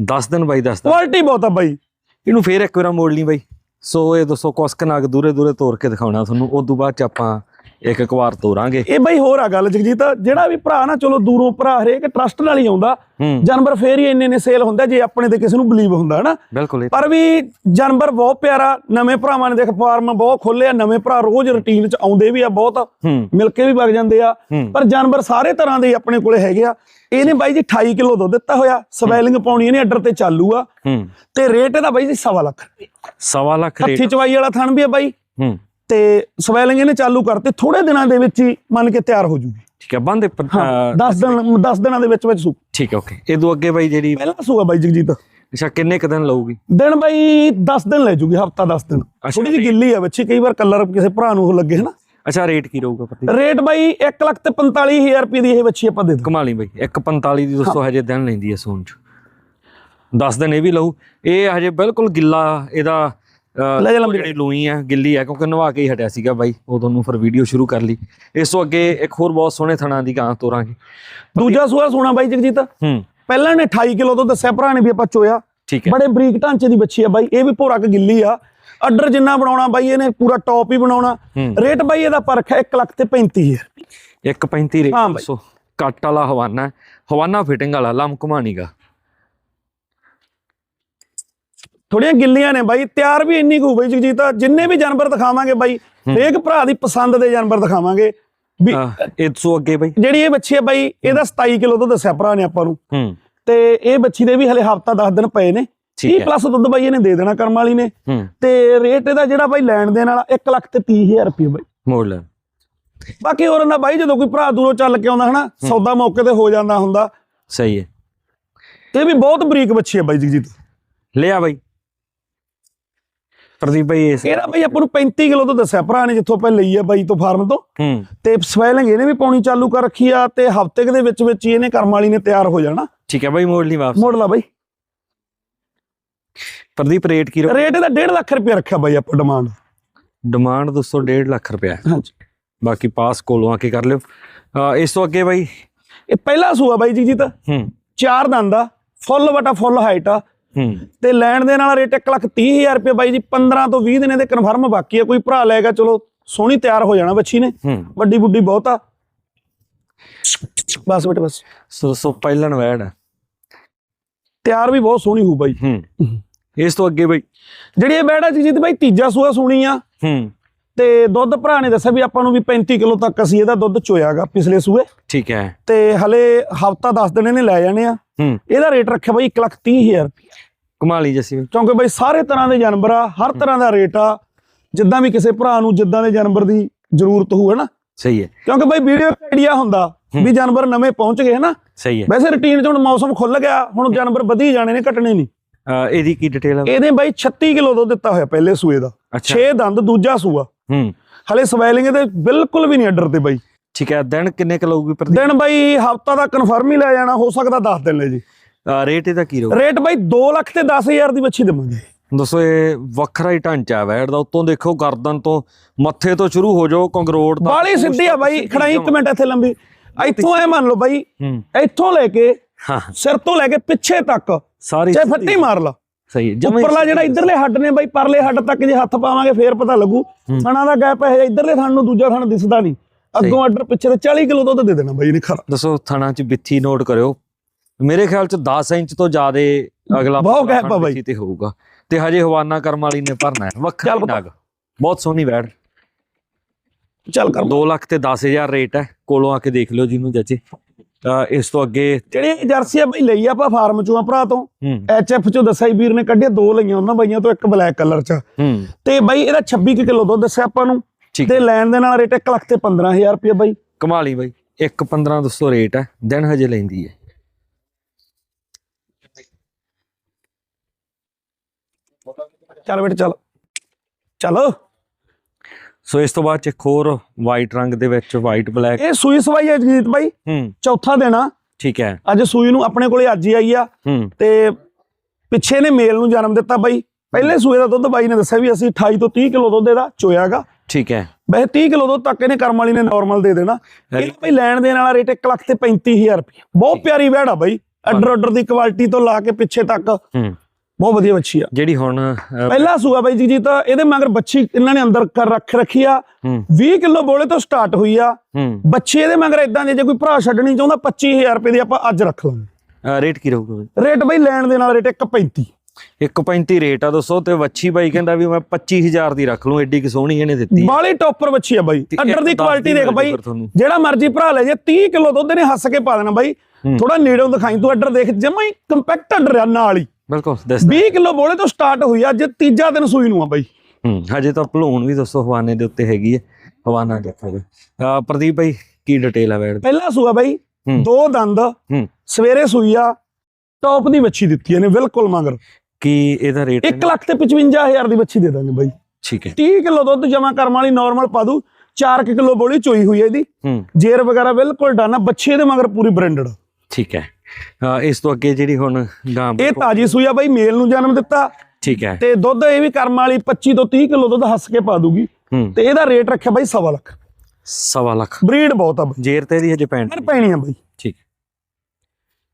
10 ਦਿਨ ਬਾਈ ਦੱਸਦਾ ਕੁਆਲਿਟੀ ਬਹੁਤ ਆ ਬਾਈ। ਇਹਨੂੰ ਫੇਰ ਇੱਕ ਵਾਰ ਮੋੜ ਲਈ ਬਾਈ। ਸੋ ਇਹ ਦੋਸਤੋ ਕੁਸਕ ਨਾਗ ਦੂਰੇ ਦੂਰੇ ਤੋੜ ਕੇ ਦਿਖਾਉਣਾ ਤੁਹਾਨੂੰ ਉਸ ਤੋਂ ਬਾਅਦ ਚ ਆਪਾਂ ਇੱਕ ਇੱਕ ਵਾਰ ਤੋਰਾਂਗੇ। ਇਹ ਬਾਈ ਹੋਰ ਆ ਗੱਲ ਜਗਜੀਤ ਜਿਹੜਾ ਵੀ ਭਰਾ ਨਾ ਚਲੋ ਦੂਰੋਂ ਭਰਾ ਹਰੇਕ ਟਰਸਟ ਨਾਲ ਹੀ ਆਉਂਦਾ। ਜਾਨਵਰ ਫੇਰ ਹੀ ਇੰਨੇ ਨੇ ਸੇਲ ਹੁੰਦਾ ਜੇ ਆਪਣੇ ਤੇ ਕਿਸੇ ਨੂੰ ਬਲੀਵ ਹੁੰਦਾ ਹਨਾ? ਪਰ ਵੀ ਜਾਨਵਰ ਬਹੁਤ ਪਿਆਰਾ ਨਵੇਂ ਭਰਾਵਾਂ ਨੇ ਦੇਖ ਫਾਰਮ ਬਹੁਤ ਖੋਲੇ ਆ ਨਵੇਂ ਭਰਾ ਰੋਜ਼ ਰੁਟੀਨ ਚ ਆਉਂਦੇ ਵੀ ਆ ਬਹੁਤ ਮਿਲ ਕੇ ਵੀ ਵਗ ਜਾਂਦੇ ਆ। ਪਰ ਜਾਨਵਰ ਸਾਰੇ ਤਰ੍ਹਾਂ ਦੇ ਆਪਣੇ ਕੋਲੇ ਹੈਗੇ ਆ। ਇਹਨੇ ਬਾਈ ਜੀ 28 ਕਿਲੋ ਦੁੱਧ ਦਿੱਤਾ ਹੋਇਆ ਸਵੈਲਿੰਗ ਪਾਉਣੀ ਇਹਨੇ ਆਰਡਰ ਤੇ ਚਾਲੂ ਆ। ਤੇ ਰੇਟ ਇਹਦਾ ਬਾਈ ਜੀ ਸਵਾ ਲੱਖ। ਸਵਾ ਲੱਖ ਹੱਥੀ ਰੇਟ ਚਵਾਈ ਵਾਲਾ ਥਣ ਵੀ ਆ ਬਾਈ। ਤੇ ਸਵੈਲਿੰਗ ਇਹਨੇ ਚਾਲੂ ਕਰਤੇ ਥੋੜੇ ਦਿਨਾਂ ਦੇ ਵਿੱਚ ਹੀ ਮੰਨ ਕੇ ਤਿਆਰ ਹੋ ਜੂਗੀ। ਠੀਕ ਹੈ ਬੰਦੇ ਹਾਂ 10 ਦਿਨ 10 ਦਿਨਾਂ ਦੇ ਵਿੱਚ ਵਿੱਚ ਸੂ। ਠੀਕ ਹੈ ਓਕੇ। ਇਦੋਂ ਅੱਗੇ ਬਾਈ ਜਿਹੜੀ ਪਹਿਲਾਂ ਸੂਆ ਬਾਈ ਜਗਜੀਤ। ਅੱਛਾ ਕਿੰਨੇ ਕ ਦਿਨ ਲਊਗੀ? ਦਿਨ ਬਾਈ 10 ਦਿਨ ਲੈ ਜੂਗੀ ਹਫਤਾ 10 ਦਿਨ। ਥੋੜੀ ਜਿਹੀ ਗਿੱਲੀ ਆ ਬੱਚੀ ਕਈ ਵਾਰ ਕਲਰ ਕਿਸੇ ਭਰਾ ਨੂੰ ਉਹ ਲੱਗੇ ਹਨਾ? ਅੱਛਾ ਰੇਟ ਕੀ ਰਹੂਗਾ ਪਤੀ? ਰੇਟ ਬਾਈ 1 ਲੱਖ ਤੇ 45000 ਰੁਪਏ ਦੀ ਇਹ ਬੱਚੀ ਆਪਾਂ ਦੇ ਦਾਂ ਕਮਾਲੀ ਬਾਈ 145 ਦੀ ਦੋਸਤੋ ਹਜੇ ਦਿਨ ਲੈਂਦੀ ਹੈ ਸੋਨ ਚ। 10 ਦਿਨ ਇਹ ਵੀ ਲਊ। ਇਹ ਹਜੇ ਬਿਲਕੁਲ ਗਿੱਲਾ ਇਹਦਾ ਲੈ ਜਾ ਉਹ ਲੰਬੀ ਜਿਹੜੀ ਲੂਈ ਆ ਗਿੱਲੀ ਆ ਕਿਉਂਕਿ ਨਵਾ ਕੇ ਹੀ ਹਟਿਆ ਸੀਗਾ ਬਾਈ। ਉਹ ਤੁਹਾਨੂੰ ਫਿਰ ਵੀਡੀਓ ਸ਼ੁਰੂ ਕਰ ਲਈ। ਇਸ ਤੋਂ ਅੱਗੇ ਇੱਕ ਹੋਰ ਬਹੁਤ ਸੋਹਣੇ ਥਣਾ ਦੀ ਗਾਂ ਤੋਰਾਂਗੇ। ਦੂਜਾ ਸੂਆ ਸੋਣਾ ਬਾਈ ਜਗਜੀਤ। ਹੂੰ। ਪਹਿਲਾਂ ਨੇ 28 ਕਿਲੋ ਤੋਂ ਦੱਸਿਆ ਭਰਾ ਨੇ ਵੀ ਆਪਾਂ ਚੋਇਆ। ਠੀਕ ਹੈ। ਬੜੇ ਬਰੀਕ ਢਾਂਚੇ ਦੀ ਬੱਚੀ ਆ ਬਾਈ। ਇਹ ਵੀ ਭੋਰਾ ਕ ਗਿੱਲੀ ਆ। ਆਰਡਰ ਜਿੰਨਾ ਬਣਾਉਣਾ ਬਾਈ ਇਹਨੇ ਪੂਰਾ ਟੌਪ ਹੀ ਬਣਾਉਣਾ। ਹੂੰ। ਰੇਟ ਬਾਈ ਇਹਦਾ ਪਰਖ ਹੈ 1 ਲੱਖ ਤੇ 35000 135 ਰੇਟ ਹਾਂ ਬਾਈ। ਕੱਟ ਵਾਲਾ ਹਵਾਨਾ। ਹੈ। ਹਵਾਨਾ ਫਿਟਿੰਗ ਵਾਲਾ ਲਮ ਘੁਮਾਣੀਗਾ ਥੋੜੀਆਂ ਗਿੱਲੀਆਂ ਨੇ ਬਾਈ ਤਿਆਰ ਵੀ ਇੰਨੀ ਕੁ ਬਾਈ ਜਗਜੀਤ ਜਿੰਨੇ ਵੀ ਜਾਨਵਰ ਦਿਖਾਵਾਂਗੇ ਬਾਈ ਹਰੇਕ ਭਰਾ ਦੀ ਪਸੰਦ ਦੇ ਜਾਨਵਰ ਦਿਖਾਵਾਂਗੇ। ਵੀ ਇਹ ਤੋਂ ਅੱਗੇ ਬਾਈ। ਜਿਹੜੀ ਇਹ ਬੱਚੀ ਹੈ ਬਾਈ ਇਹਦਾ 27 ਕਿਲੋ ਤੋਂ ਦੱਸਿਆ ਭਰਾ ਨੇ ਆਪਾਂ ਨੂੰ। ਹੂੰ। ਤੇ ਇਹ ਬੱਚੀ ਦੇ ਵੀ ਹਲੇ ਹਫਤਾ 10 ਦਿਨ ਪਏ ਨੇ। 30 ਠੀਕ ਹੈ। ਪਲੱਸ ਦੁੱਧ ਬਾਈ ਇਹਨੇ ਦੇ ਦੇਣਾ ਕਰਮ ਵਾਲੀ ਨੇ। ਤੇ ਰੇਟ ਇਹਦਾ ਜਿਹੜਾ ਬਾਈ ਲੈਣ ਦੇਣ ਵਾਲਾ 1 ਲੱਖ ਤੇ 30000 ਰੁਪਏ ਬਾਈ। ਮੋੜ ਲੈ ਬਾਕੀ ਹੋਰ ਨਾ ਬਾਈ ਜਦੋਂ ਕੋਈ ਭਰਾ ਦੂਰੋਂ ਚੱਲ ਕੇ ਆਉਂਦਾ ਹਨਾ ਸੌਦਾ ਮੌਕੇ ਤੇ ਹੋ ਜਾਂਦਾ ਹੁੰਦਾ। ਸਹੀ ਹੈ। ਤੇ ਇਹ ਵੀ ਬਹੁਤ ਬਰੀਕ ਬੱਚੀ ਹੈ ਬਾਈ ਜਗਜੀਤ। ਲਿਆ ਬਾਈ। ਪ੍ਰਦੀਪ ਬਾਈ ਇਸ। ਇਹਦਾ ਬਾਈ ਆਪਾਂ ਨੂੰ 35 ਕਿਲੋ ਤੋਂ ਦੱਸਿਆ ਭਰਾ ਨੇ ਜਿੱਥੋਂ ਆਪਾਂ ਲਈ ਆ ਬਾਈ ਤੋਂ ਫਾਰਮ ਤੋਂ। ਹੂੰ। ਤੇ ਸਵੈਲਿੰਗ ਇਹਨੇ ਵੀ ਪਾਉਣੀ ਚਾਲੂ ਕਰ ਰੱਖੀ ਆ ਤੇ ਹਫ਼ਤੇ ਦੇ ਵਿੱਚ ਵਿੱਚ ਹੀ ਇਹਨੇ ਕਰਮ ਵਾਲੀ ਨੇ ਤਿਆਰ ਹੋ ਜਾਣਾ। ਠੀਕ ਹੈ ਬਾਈ ਮੋੜ ਲਈ ਵਾਪਸ। ਮੋੜ ਲਾ ਬਾਈ। ਪ੍ਰਦੀਪ ਰੇਟ ਕੀ ਰੇਟ ਇਹਦਾ 1.5 ਲੱਖ ਰੁਪਏ ਰੱਖਿਆ ਬਾਈ ਆਪਾਂ ਡਿਮਾਂਡ ਡਿਮਾਂਡ ਦੋਸਤੋ 1.5 ਲੱਖ ਹੈ। ਹਾਂਜੀ। ਬਾਕੀ ਪਾਸ ਕੋਲੋਂ ਆ ਕੇ ਕਰ ਲਿਓ। ਇਸ ਤੋਂ ਅੱਗੇ ਬਾਈ? ਇਹ ਪਹਿਲਾ ਸੂਆ ਬਾਈ ਜੀ ਜੀਤ ਹੂੰ। ਚਾਰ ਦੰਦ ਆ ਫੁੱਲ ਵਟਾ ਫੁੱਲ ਹਾਈਟ ਆ। ਤੇ ਲੈਣ ਦੇ ਨਾਲ ਰੇਟ 1 ਲੱਖ 30 ਹਜ਼ਾਰ ਰੁਪਏ ਬਾਈ ਜੀ 15 ਤੋਂ 20 ਦਿਨ ਇਹਦੇ ਕਨਫਰਮ ਬਾਕੀ ਆ ਕੋਈ ਭਰਾ ਲੈਗਾ ਚਲੋ ਸੋਹਣੀ ਤਿਆਰ ਹੋ ਜਾਣਾ ਬੱਚੀ ਨੇ। ਹੂੰ। ਵੱਡੀ ਬੁੱਢੀ ਬਹੁਤ ਆ। ਬਸ ਬੇਟੇ ਬਸ। ਸੋ ਸੋ ਪਹਿਲਣ ਵੈੜ ਹੈ। ਤਿਆਰ ਵੀ ਬਹੁਤ ਸੋਹਣੀ ਹੋਊ ਬਾਈ। ਹੂੰ। ਇਸ ਤੋਂ ਅੱਗੇ ਬਾਈ। ਜਿਹੜੀ ਇਹ ਬੈੜਾ ਜੀ ਬਾਈ ਤੀਜਾ ਸੂਆ ਸੁਣੀ ਆ। ਹੂੰ। ਤੇ ਦੁੱਧ ਭਰਾ ਨੇ ਦੱਸਿਆ ਵੀ ਆਪਾਂ ਨੂੰ ਵੀ 35 ਕਿਲੋ ਤੱਕ ਅਸੀਂ ਇਹਦਾ ਦੁੱਧ ਚੋਇਆਗਾ ਪਿਛਲੇ ਸੂਏ। ਠੀਕ ਹੈ। ਤੇ ਹਲੇ ਹਫਤਾ 10 ਦਿਨ ਇਹਨੇ ਲੈ ਜਾਣੇ ਆ। ਇਹਦਾ ਰੇਟ ਰੱਖਿਆ ਬਾਈ 1 ਲੱਖ 30 ਹਜ਼ਾਰ। ਰੁਪਏ ਕਮਾਲੀ ਜੱਸੀ ਕਿਉਂਕਿ ਬਾਈ ਸਾਰੇ ਤਰ੍ਹਾਂ ਦੇ ਜਾਨਵਰ ਆ ਹਰ ਤਰ੍ਹਾਂ ਦਾ ਰੇਟ ਆ। ਜਿੱਦਾਂ ਵੀ ਕਿਸੇ ਭਰਾ ਨੂੰ ਜਿੱਦਾਂ ਦੇ ਜਾਨਵਰ ਦੀ ਜ਼ਰੂਰਤ ਹੋਊ ਹੈ ਨਾ ਸਹੀ ਹੈ। ਕਿਉਂਕਿ ਬਾਈ ਵੀਡੀਓ ਆਈਡੀਆ ਹੁੰਦਾ ਵੀ ਜਾਨਵਰ ਨਵੇਂ ਪਹੁੰਚ ਗਏ ਹੈ ਨਾ ਸਹੀ ਹੈ। ਵੈਸੇ ਰੁਟੀਨ 'ਚ ਹੁਣ ਮੌਸਮ ਖੁੱਲ ਗਿਆ ਹੁਣ ਜਾਨਵਰ ਵਧੀ ਜਾਣੇ ਨੇ ਘਟਣੇ ਨਹੀਂ। ਇਹਦੀ ਕੀ ਡਿਟੇਲ ਹੈ ਇਹਦੇ ਬਾਈ 36 ਕਿਲੋ ਦੁੱਧ ਦਿੱਤਾ ਹੋਇਆ ਪਹਿਲੇ ਸੂਏ ਦਾ। ਅੱਛਾ। 6 ਦੰਦ ਦੂਜਾ ਸੂਆ। ਹੂੰ। ਹਲੇ ਸਵੈਲਿੰਗ ਇਹਦੇ ਬਿਲਕੁਲ ਵੀ ਨਹੀਂ ਅੱਡਰ ਤੇ ਬਾਈ। ਠੀਕ ਹੈ ਦਿਨ ਕਿੰਨੇ ਕ ਲਊਗੀ ਪ੍ਰਦੀਪ? ਦਿਨ ਬਾਈ ਹਫਤਾ ਦਾ ਕਨਫਰਮ ਹੀ ਲੈ ਜਾਣਾ ਹੋ ਸਕਦਾ 10 ਦਿਨ ਲੈ ਜੀ। ਰੇਟ ਇਹਦਾ ਕੀ ਰਹੂ ਰੇਟ ਬਾਈ 2 ਲੱਖ ਤੇ 10000 ਦੀ ਬੱਚੀ ਦੇਵਾਂਗੇ। ਦੱਸੋ ਇਹ ਵੱਖਰਾ ਹੀ ਢਾਂਚਾ ਵੈੜ ਦਾ ਉੱਤੋਂ ਦੇਖੋ ਗਰਦਨ ਤੋਂ ਮੱਥੇ ਤੋਂ ਸ਼ੁਰੂ ਹੋ ਜਾਓ ਕੰਗਰੋੜ ਤੱਕ ਬਾਲੀ ਸਿੱਧੀ ਆ ਬਾਈ ਖੜਾਈ ਇੱਕ ਮਿੰਟ ਇੱਥੇ ਲੰਬੀ। ਇੱਥੋਂ ਐ ਮੰਨ ਲਓ ਬਾਈ ਇੱਥੋਂ ਲੈ ਕੇ ਹਾਂ। ਸਿਰ ਤੋਂ ਲੈ ਕੇ ਪਿੱਛੇ ਤੱਕ ਸਾਰੀ ਫੱਟੀ ਮਾਰ ਲਾ। ਸਹੀ ਜਮਾਂ ਉੱਪਰਲਾ ਜਿਹੜਾ ਇਧਰਲੇ ਹੱਡ ਨੇ ਬਾਈ ਪਰਲੇ ਹੱਡ ਤੱਕ ਜੇ ਹੱਥ ਪਾਵਾਂਗੇ ਫੇਰ ਪਤਾ ਲੱਗੂ। ਥਣਾ ਦਾ ਗੈਪ ਹੈ ਇਧਰਲੇ ਥਣ ਨੂੰ ਦੂਜਾ ਥਣ ਦਿਸਦਾ ਨਹੀਂ। ਅੱਗੋਂ ਆਰਡਰ ਪਿੱਛੇ ਤੇ 40 ਕਿਲੋ ਦੁੱਧ ਦੇ ਦੇਣਾ ਬਾਈ ਨੇ ਖਰਾ ਦੱਸੋ ਥਣਾ ਚ ਬਿੱਥੀ ਨੋਟ ਕਰਿਓ। ਮੇਰੇ ਖਿਆਲ ਚ 10 ਇੰਚ ਤੋਂ ਜ਼ਿਆਦੇ ਅਗਲਾ ਬਹੁਤ gap ਆ ਬਾਈ। ਤੇ ਹੋਊਗਾ। ਤੇ ਹਜੇ ਹਵਾਨਾ ਕਰਮ ਵਾਲੀ ਨੇ ਭਰਨਾ ਹੈ। ਵੱਖਰਾ। ਨਗ। ਬਹੁਤ ਸੋਹਣੀ ਵੈੜ। ਚੱਲ ਕਰ 2 ਲੱਖ ਤੇ 10000 ਰੇਟ ਹੈ। ਕੋਲੋਂ ਆ ਕੇ ਦੇਖ ਲਿਓ ਜਿਹਨੂੰ ਜੱਜੇ ਇਸ ਤੋਂ ਅੱਗੇ ਜਿਹੜੀ ਜਰਸੀ ਆ ਬਈ ਲਈ ਆਪਾਂ ਫਾਰਮ ਚੋਂ ਆ ਭਰਾ ਤੋਂ। ਐਚਐਫ ਚੋਂ ਦੱਸਿਆ ਵੀਰ ਨੇ ਕੱਢਿਆ ਦੋ ਲਈਆਂ ਉਹਨਾਂ ਬਾਈਆਂ ਤੋਂ ਇੱਕ ਬਲੈਕ ਕਲਰ ਚ। ਤੇ ਬਾਈ ਇਹਦਾ 26 ਕੁ ਕਿਲੋ ਦੁੱਧ ਦੱਸਿਆ ਆਪਾਂ ਨੂੰ। ਤੇ ਲੈਣ ਦੇ ਨਾਲ ਰੇਟ 1 ਲੱਖ ਤੇ 15000 ਰੁਪਏ ਬਾਈ। ਕਮਾਲੀ ਬਾਈ। 1 15 200 ਰੇਟ ਹੈ ਦਿਨ ਹਜੇ ਲੈਂਦੀ ਹੈ ਚੱਲ ਬੇਟ ਚੱਲ। ਚੱਲ। ਸੋ ਇਸ ਤੋਂ ਬਾਅਦ ਚ ਇੱਕ ਹੋਰ ਵਾਈਟ ਰੰਗ ਦੇ ਵਿੱਚ ਵਾਈਟ ਬਲੈਕ ਇਹ ਸੂਈ ਸਵਾਈ ਹੈ ਜਗੀਤ ਬਾਈ। ਹੂੰ। ਚੌਥਾ ਦਿਨ ਠੀਕ ਹੈ। ਅੱਜ ਸੂਈ ਨੂੰ ਆਪਣੇ ਕੋਲੇ ਅੱਜ ਹੀ ਆਈ ਆ। ਤੇ ਪਿੱਛੇ ਨੇ ਮੇਲ ਨੂੰ ਜਨਮ ਦਿੱਤਾ ਬਾਈ। ਪਹਿਲੇ ਸੂਏ ਦਾ ਦੁੱਧ ਬਾਈ ਨੇ ਦੱਸਿਆ ਵੀ ਅਸੀਂ 28 ਤੋਂ 30 ਕਿਲੋ ਦੁੱਧ ਇਹਦਾ ਚੋਇਆਗਾ। ਠੀਕ ਹੈ। ਵੈਸੇ 30 ਕਿਲੋ ਦੁੱਧ ਤੱਕ ਇਹਨੇ ਕਰਮ ਵਾਲੀ ਨੇ ਨਾਰਮਲ ਦੇ ਦੇਣਾ। ਇਹ ਬਾਈ ਲੈਣ ਦੇਣ ਵਾਲਾ ਰੇਟ 1 ਲੱਖ ਤੇ 35000 ਰੁਪਏ ਬਹੁਤ ਪਿਆਰੀ ਵਹਿੜ ਬਾਈ। ਅੱਡਰ ਅੱਡਰ ਦੀ ਕੁਆਲਿਟੀ ਤੋਂ ਲਾ ਕੇ ਪਿੱਛੇ ਤੱਕ। ਹੂੰ। ਬਹੁਤ ਵਧੀਆ ਬੱਚੀ ਆ। ਜਿਹੜੀ ਹੁਣ ਪਹਿਲਾ ਸੂਆ ਬਾਈ ਜੀ ਤਾਂ ਇਹਦੇ ਮਗਰ ਬੱਚੀ ਇਹਨਾਂ ਨੇ ਅੰਦਰ ਕਰ ਰੱਖ ਰੱਖੀ ਆ। ਹੂੰ। 20 ਕਿਲੋ ਬੋਲੇ ਤੋਂ ਸਟਾਰਟ ਹੋਈ ਆ। ਬੱਚੇ ਇਹਦੇ ਮਗਰ ਇਦਾਂ ਦੇ ਜੇ ਕੋਈ ਭਰਾ ਛੱਡਣੀ ਚਾਹੁੰਦਾ 25000 ਰੁਪਏ ਦੀ ਆਪਾਂ ਅੱਜ ਰੱਖ ਲਾਂਗੇ। ਰੇਟ ਕੀ ਰਹੂਗਾ ਰੇਟ ਬਾਈ ਲੈਣ ਦੇ ਨਾਲ ਰੇਟ 135 1.35 ਰੇਟ ਆ ਦੋਸਤੋ ਤੇ ਵੱਛੀ ਬਾਈ ਕਹਿੰਦਾ ਵੀ ਮੈਂ 25000 ਦੀ ਰੱਖ ਲੂੰ ਐਡੀ ਕਿ ਸੋਹਣੀ ਇਹਨੇ ਦਿੱਤੀ। ਬਾਲੀ ਟੌਪਰ ਬੱਚੀ ਆ ਬਾਈ। ਅੱਡਰ ਦੀ ਕੁਆਲਿਟੀ ਦੇਖ ਬਾਈ। ਜਿਹੜਾ ਮਰਜ਼ੀ ਭਰਾ ਲੈ ਜੇ 30 ਕਿਲੋ ਦੁੱਧ ਨੇ ਹੱਸ ਕੇ ਪਾ ਦੇਣਾ ਬਾਈ। ਥੋੜਾ ਨੇੜੋਂ ਦਿਖਾਈ ਤੂੰ ਅੱਡਰ ਦੇਖ ਜਮਾ ਹੀ ਕੰਪੈਕਟ ਅੱਡਰ ਆ ਨਾਲ ਹੀ। ਬਿਲਕੁਲ ਦੱਸ 20 ਕਿਲੋ ਬੋਲੇ ਤੋਂ ਸਟਾਰਟ ਹੋਈ ਆ ਅੱਜ ਤੀਜਾ ਦਿਨ ਸੂਈ ਨੂੰ ਆ ਬਾਈ। ਹੂੰ ਹਜੇ ਤਾਂ ਭਲੂਣ ਵੀ ਦੋਸਤੋ ਹਵਾਨੇ ਦੇ ਉੱਤੇ ਹੈਗੀ ਹੈ ਹਵਾਨਾ ਦੇਖੋਗੇ ਪ੍ਰਦੀਪ ਬਾਈ ਕੀ ਡਿਟੇਲ ਆ ਵੈੜ? ਪਹਿਲਾ ਸੂਆ ਬਾਈ। ਦੋ ਦੰਦ ਸਵੇਰੇ ਸੂਈ ਆ ਟੌਪ ਦੀ ਬੱਚੀ ਦਿੱਤੀ ਇਹਨੇ ਬਿਲਕੁਲ ਮਗਰ। ਕੀ ਇਹਦਾ ਰੇਟ 1 ਲੱਖ ਤੇ 55000 ਦੀ ਬੱਚੀ ਦੇ ਦਾਂਗੇ ਬਾਈ। ਠੀਕ ਹੈ। 30 ਕਿਲੋ ਦੁੱਧ ਜਮਾ ਕਰਮ ਵਾਲੀ ਨਾਰਮਲ ਪਾ ਦੂ 4 ਕਿਲੋ ਬੋਲੀ ਚੋਈ ਹੋਈ ਹੈ ਇਹਦੀ। ਜੇਰ ਵਗੈਰਾ ਬਿਲਕੁਲ ਡਾਨਾ ਬੱਚੇ ਦੇ ਮਗਰ ਪੂਰੀ ਬ੍ਰਾਂਡਡ ਠੀਕ ਹੈ। ਇਸ ਤੋਂ ਅੱਗੇ ਜਿਹੜੀ ਹੁਣ ਗਾਂ ਇਹ ਤਾਜੀ ਸੂਈ ਆ ਬਾਈ ਮੇਲ ਨੂੰ ਜਨਮ ਦਿੱਤਾ। ਠੀਕ ਹੈ। ਤੇ ਦੁੱਧ ਇਹ ਵੀ ਕਰਮ ਵਾਲੀ 25 ਤੋਂ 30 ਕਿਲੋ ਦੁੱਧ ਹੱਸ ਕੇ ਪਾ ਦੂਗੀ। ਤੇ ਇਹਦਾ ਰੇਟ ਰੱਖਿਆ ਬਾਈ ਸਵਾ ਲੱਖ। ਸਵਾ ਲੱਖ। ਬਰੀਡ ਬਹੁਤ ਆ ਬਾਈ। ਜੇਰ ਤੇ ਦੀ ਹਜੇ ਪਰ ਪੈਣੀ ਆ ਬਾਈ। ਠੀਕ।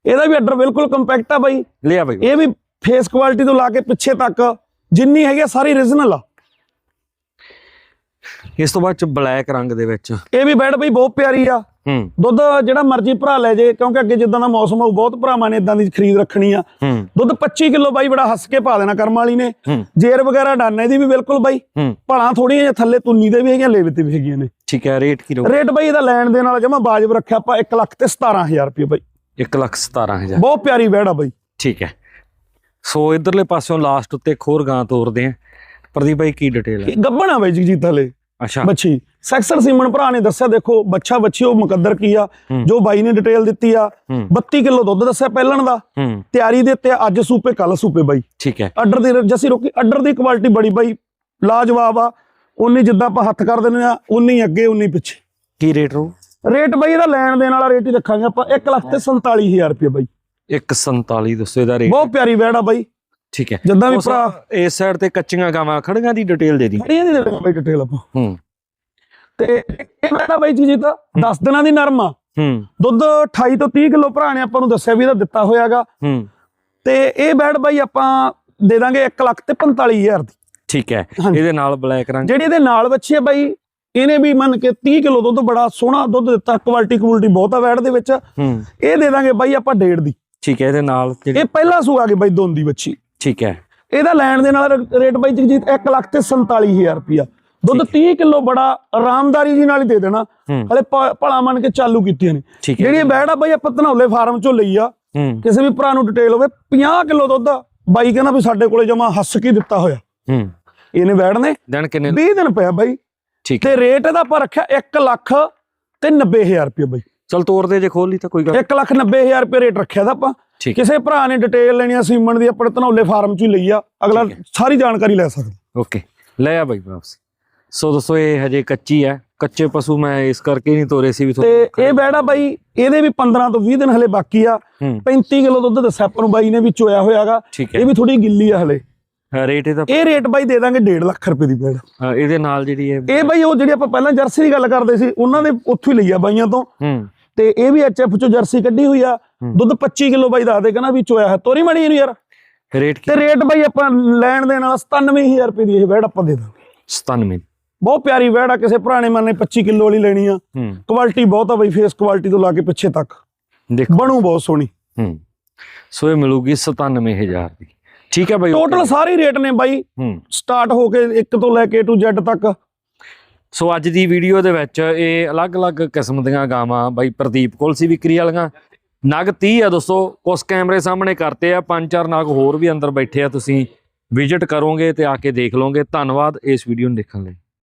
ਇਹਦਾ ਵੀ ਆਰਡਰ ਬਿਲਕੁਲ ਕੰਪੈਕਟ ਆ ਬਾਈ। ਲਿਆ ਬਾਈ। ਇਹ ਵੀ ਫੇਸ ਕੁਆਲਿਟੀ ਤੋਂ ਲਾ ਕੇ ਪਿੱਛੇ ਤੱਕ ਜਿੰਨੀ ਹੈਗੀ ਸਾਰੀ ਰੀਜਨਲ ਆ। ਇਸ ਤੋਂ ਬਾਅਦ ਚ ਬਲੈਕ ਰੰਗ ਦੇ ਵਿੱਚ। ਇਹ ਵੀ ਬੈਡ ਬਈ ਬਹੁਤ ਪਿਆਰੀ ਆ। ਹੂੰ। ਦੁੱਧ ਜਿਹੜਾ ਮਰਜ਼ੀ ਭਰਾ ਲੈ ਜੇ ਕਿਉਂਕਿ ਅੱਗੇ ਜਿੱਦਾਂ ਦਾ ਮੌਸਮ ਹੋਊ ਬਹੁਤ ਭਰਾਵਾਂ ਨੇ ਇਦਾਂ ਦੀ ਖਰੀਦ ਰੱਖਣੀ ਆ। ਦੁੱਧ 25 ਕਿਲੋ ਬਾਈ ਬੜਾ ਹੱਸ ਕੇ ਪਾ ਦੇਣਾ ਕਰਮ ਵਾਲੀ ਨੇ। ਜੇਰ ਵਗੈਰਾ ਡਾਨੇ ਦੀ ਵੀ ਬਿਲਕੁਲ ਬਾਈ। ਭਲਾ ਥੋੜੀਆਂ ਜਿਹਾ ਥੱਲੇ ਤੁੰਨੀ ਦੇ ਵੀ ਹੈਗੀਆਂ ਲੇਵੇ ਤੇ ਵੀ ਹੈਗੀਆਂ ਨੇ। ਠੀਕ ਹੈ ਰੇਟ ਕੀ ਰਹੂ ਰੇਟ ਬਾਈ ਇਹਦਾ ਲੈਣ ਦੇ ਨਾਲ ਜਮਾ ਬਾਜਬ ਰੱਖਿਆ ਆਪਾਂ 1 ਲੱਖ ਤੇ 17000 ਰੁਪਏ ਬਾਈ। 1 ਲੱਖ 17000 ਬਹੁਤ ਪਿਆਰੀ ਵੈੜ ਆ ਬਾਈ। ਠੀਕ ਹੈ। ਸੋ ਇਧਰਲੇ ਪਾਸਿਓਂ ਲਾਸਟ ਉੱਤੇ ਹੋਰ ਗਾਂ ਤੋਰਦੇ ਆ ਪ੍ਰਦੀਪ ਬਾਈ ਕੀ ਡਿਟੇਲ ਹੈ? ਗੱਬਣ ਆ ਬਾਈ ਜਗਜੀਤ ਹਲੇ ਅੱਛਾ। ਬੱਚੀ ਸੈਕਸਰ ਸੀਮਨ ਭਰਾ ਨੇ ਦੱਸਿਆ ਦੇਖੋ ਬੱਚਾ ਬੱਚੀ ਉਹ ਮੁਕੱਦਰ ਕੀ ਆ। ਜੋ ਬਾਈ ਨੇ ਡਿਟੇਲ ਦਿੱਤੀ ਆ ਹੂੰ। 32 ਕਿਲੋ ਦੁੱਧ ਦੱਸਿਆ ਪਹਿਲਣ ਦਾ। ਤਿਆਰੀ ਦੇ ਉੱਤੇ ਅੱਜ ਸੂਪੇ ਕੱਲ ਸੂਪੇ ਬਾਈ। ਠੀਕ ਹੈ। ਅੱਡਰ ਦੀ ਜੱਸੀ ਰੋਕੀ ਅੱਡਰ ਦੀ ਕੁਆਲਿਟੀ ਬੜੀ ਬਾਈ। ਲਾਜਵਾਬ ਆ। ਉਨੀ ਜਿੱਦਾਂ ਆਪਾਂ ਹੱਥ ਕਰ ਦਿੰਦੇ ਆ ਉਨੀ ਅੱਗੇ ਉਨੀ ਪਿੱਛੇ। ਕੀ ਰੇਟ ਰਹੂ ਰੇਟ ਬਾਈ ਇਹਦਾ ਲੈਣ ਦੇਣ ਵਾਲਾ ਰੇਟ ਹੀ ਰੱਖਾਂਗੇ ਆਪਾਂ। 1 ਲੱਖ ਤੇ 47000 ਰੁਪਏ ਬਾਈ। 147 ਦੱਸੋ ਇਹਦਾ ਰੇਟ ਬਹੁਤ ਪਿਆਰੀ ਵੈੜ ਆ ਬਾਈ। ਠੀਕ ਹੈ। ਜਿੱਦਾਂ ਵੀ ਭਰਾ। ਇਸ ਸਾਈਡ ਤੇ ਕੱਚੀਆਂ ਗਾਵਾਂ ਖੜੀਆਂ ਦੀ ਡਿਟੇਲ ਦੇ ਦੀ। ਖੜੀਆਂ ਦੀ ਦੇ ਬਾਈ ਡਿਟੇਲ ਆਪਾਂ। ਹੂੰ। ਤੇ ਇਹ ਵੈੜਾ ਬਾਈ ਜੀ ਤਾਂ 10 ਦਿਨਾਂ ਦੀ ਨਰਮ ਆ। ਹੂੰ। ਦੁੱਧ 28 ਤੋਂ 30 ਕਿਲੋ ਭਰਾ ਨੇ ਆਪਾਂ ਨੂੰ ਦੱਸਿਆ ਵੀ ਇਹਦਾ ਦਿੱਤਾ ਹੋਇਆਗਾ। ਹੂੰ। ਤੇ ਇਹ ਬੈਡ ਬਾਈ ਆਪਾਂ ਦੇ ਦਾਂਗੇ 1 ਲੱਖ ਤੇ 45000 ਦੀ। ਠੀਕ ਹੈ। ਇਹਦੇ ਨਾਲ ਬਲੈਕ ਰੰਗ। ਜਿਹੜੀ ਇਹਦੇ ਨਾਲ ਬੱਚੀ ਬਾਈ ਇਹਨੇ ਵੀ ਮੰਨ ਕੇ 30 ਕਿਲੋ ਦੁੱਧ ਬੜਾ ਸੋਹਣਾ ਦੁੱਧ ਦਿੱਤਾ। ਕੁਆਲਿਟੀ ਕੁਆਲਿਟੀ ਬਹੁਤ ਆ ਵੈੜ ਦੇ ਵਿੱਚ। ਹੂੰ। ਇਹ ਦੇ ਦਾਂਗੇ ਬਾਈ ਆਪਾਂ ਡੇਢ ਦੀ। ਠੀਕ ਹੈ ਇਹਦੇ ਨਾਲ ਇਹ ਪਹਿਲਾ ਸੂ ਆ ਗਈ ਬਾਈ ਦੋਨ ਦੀ ਬੱਚੀ ਠੀਕ ਹੈ। ਇਹਦਾ ਲੈਣ ਦੇ ਨਾਲ ਰੇਟ ਬਾਈ ਜਗਜੀਤ 1 ਲੱਖ ਤੇ 47000 ਰੁਪਿਆ ਦੁੱਧ 30 ਕਿਲੋ ਬੜਾ ਆਰਾਮਦਾਰੀ ਜੀ ਨਾਲ ਹੀ ਦੇ ਦੇਣਾ। ਹਲੇ ਭਲਾ ਮੰਨ ਕੇ ਚਾਲੂ ਕੀਤੀਆਂ ਨੇ। ਜਿਹੜੀ ਬੈੜ ਆ ਬਾਈ ਆਪਾਂ ਧਨੌਲੇ ਫਾਰਮ ਚੋਂ ਲਈ ਆ। ਕਿਸੇ ਵੀ ਭਰਾ ਨੂੰ ਡਿਟੇਲ ਹੋਵੇ 50 ਕਿਲੋ ਦੁੱਧ ਬਾਈ ਕਹਿੰਦਾ ਵੀ ਸਾਡੇ ਕੋਲੇ ਜਮਾ ਹੱਸ ਕੇ ਦਿੱਤਾ ਹੋਇਆ। ਹੂੰ। ਇਹਨੇ ਬੈੜ ਨੇ ਦਿਨ ਕਿੰਨੇ 20 ਦਿਨ ਪਿਆ ਬਾਈ। ਠੀਕ ਤੇ ਰੇਟ ਇਹਦਾ ਆਪਾਂ ਰੱਖਿਆ 1 ਲੱਖ ਤੇ 90000 ਰੁਪਏ ਬਾਈ। ਚਲ ਤੋਰਦੇ ਜੇ ਖੋਲ ਲਈ ਤਾਂ ਕੋਈ ਗੱਲ 1 ਲੱਖ 90000 ਰੁਪਏ ਰੇਟ ਰੱਖਿਆ ਦਾ ਆਪਾਂ। ਠੀਕ ਕਿਸੇ ਭਰਾ ਨੇ ਡਿਟੇਲ ਲੈਣੀ ਆ ਸੀਮਨ ਦੀ ਆਪਣੇ ਧਨੌਲੇ ਫਾਰਮ ਚ ਹੀ ਲਈ ਆ। ਅਗਲਾ। ਸਾਰੀ ਜਾਣਕਾਰੀ ਲੈ ਸਕਦਾ। ਓਕੇ ਲੈ ਆ ਬਾਈ ਵਾਪਸ। ਸੋ ਦੋਸਤੋ ਇਹ ਹਜੇ ਕੱਚੀ ਹੈ ਕੱਚੇ ਪਸ਼ੂ ਮੈਂ ਇਸ ਕਰਕੇ ਨਹੀਂ ਤੋਰੇ ਸੀ ਵੀ ਤੇ ਇਹ ਬੈੜਾ ਬਾਈ ਇਹਦੇ ਵੀ 15 ਤੋਂ 20 ਦਿਨ ਹਲੇ ਬਾਕੀ ਆ। ਹੂੰ। 35 ਕਿਲੋ ਦੁੱਧ ਦੱਸਿਆ ਆਪਾਂ ਨੂੰ ਬਾਈ ਨੇ ਵੀ ਚੋਇਆ ਹੋਇਆਗਾ ਇਹ ਵੀ ਥੋੜੀ ਗਿੱਲੀ ਆ ਹਲੇ। ਰੇਟ ਇਹਦਾ ਇਹ ਰੇਟ ਬਾਈ ਦੇ ਦਾਂਗੇ 1.5 ਲੱਖ ਰੁਪਏ ਦੀ ਬੈੜ। ਇਹਦੇ ਨਾਲ ਜਿਹੜੀ ਇਹ ਬਾਈ ਉਹ ਜਿਹੜੀ ਆਪਾਂ ਪਹਿਲਾਂ ਜਰਸੀ ਦੀ ਗੱਲ ਕਰਦੇ ਸੀ ਉਹਨਾਂ ਦੇ ਉੱਥੋਂ ਹੀ ਲਈ ਆ ਬਾਈਆਂ ਤੋਂ। ਤੇ ਇਹ ਵੀ ਐਚਐਫ ਚੋਂ ਜਰਸੀ ਕੱਢੀ ਹੋਈ ਆ। ਦੁੱਧ 25 ਕਿਲੋ ਬਾਈ ਦੱਸ ਦੇ ਕਹਿੰਦਾ ਵੀ ਚੋਇਆ ਹੈ ਤੋਰੀ ਮੜੀ ਇਹਨੂੰ ਯਾਰ। ਰੇਟ ਕੀ? ਤੇ ਰੇਟ ਬਾਈ ਆਪਾਂ ਲੈਣ ਦੇ ਨਾਲ 97000 ਰੁਪਏ ਦੀ ਇਹ ਵੈੜ ਆਪਾਂ ਦੇ ਦਾਂਗੇ। 97 ਬਹੁਤ ਪਿਆਰੀ ਵੈੜ ਆ ਕਿਸੇ ਪੁਰਾਣੇ ਮਨ ਨੇ 25 ਕਿਲੋ ਵਾਲੀ ਲੈਣੀ ਆ। ਕੁਆਲਿਟੀ ਬਹੁਤ ਆ ਬਾਈ ਫੇਸ ਕੁਆਲਿਟੀ ਤੋਂ ਲਾ ਕੇ ਪਿੱਛੇ ਤੱਕ। ਦੇਖੋ। ਬਣੂ ਬਹੁਤ ਸੋਹਣੀ। ਹੂੰ। ਸੋ ਇਹ ਮਿਲੂਗੀ 97000 ਦੀ। ਠੀਕ ਹੈ ਬਾਈ ਟੋਟਲ। ਸਾਰੇ ਰੇਟ ਨੇ ਬਾਈ। ਹੂੰ। ਸਟਾਰਟ ਹੋ ਕੇ 1 ਤੋਂ ਲੈ ਕੇ ਟੂ Z ਤੱਕ। ਸੋ ਅੱਜ ਦੀ ਵੀਡੀਓ ਦੇ ਵਿੱਚ ਇਹ ਅਲੱਗ-ਅਲੱਗ ਕਿਸਮ ਦੀਆਂ ਗਾਵਾਂ ਬਾਈ ਪ੍ਰਦੀਪ ਕੋਲ ਸੀ ਵਿਕਰੀ ਵਾਲੀਆਂ ਨਗ 30 ਆ ਦੋਸਤੋ, ਕੁਛ ਕੈਮਰੇ ਸਾਹਮਣੇ ਕਰਤੇ ਆ, ਪੰਜ ਚਾਰ ਨਗ ਹੋਰ ਵੀ ਅੰਦਰ ਬੈਠੇ ਆ, ਤੁਸੀਂ ਵਿਜ਼ਿਟ ਕਰੋਗੇ ਤੇ ਆ ਕੇ ਦੇਖ ਲਓਗੇ। ਧੰਨਵਾਦ ਇਸ ਵੀਡੀਓ ਨੂੰ ਦੇਖਣ ਲਈ।